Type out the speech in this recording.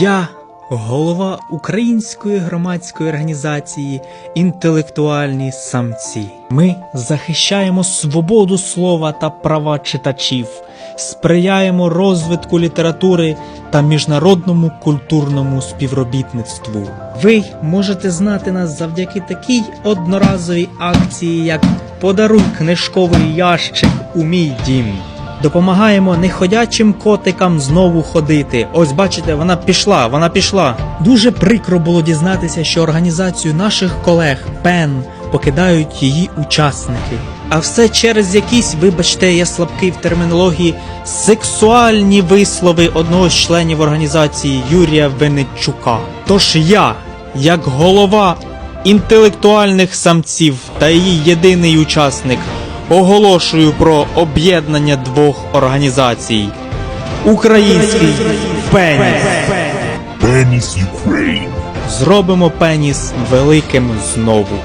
Я голова української громадської організації Інтелектуальні самці. Ми захищаємо свободу слова та права читачів, сприяємо розвитку літератури та міжнародному культурному співробітництву. Ви можете знати нас завдяки такій одноразовій акції, як Подаруй книжковий ящик у мій дім. Допомагаємо неходячим котикам знову ходити. Ось бачите, вона пішла, вона пішла. Дуже прикро було дізнатися, що організацію наших колег ПЕН покидають її учасники. А все через якісь, вибачте, я слабкий в термінології, сексуальні вислови одного з членів організації Юрія Венечука. Тож я, як голова інтелектуальних самців та її єдиний учасник, оголошую про об'єднання двох організацій. Український пеніс. Пеніс Україн. Зробимо пеніс великим знову.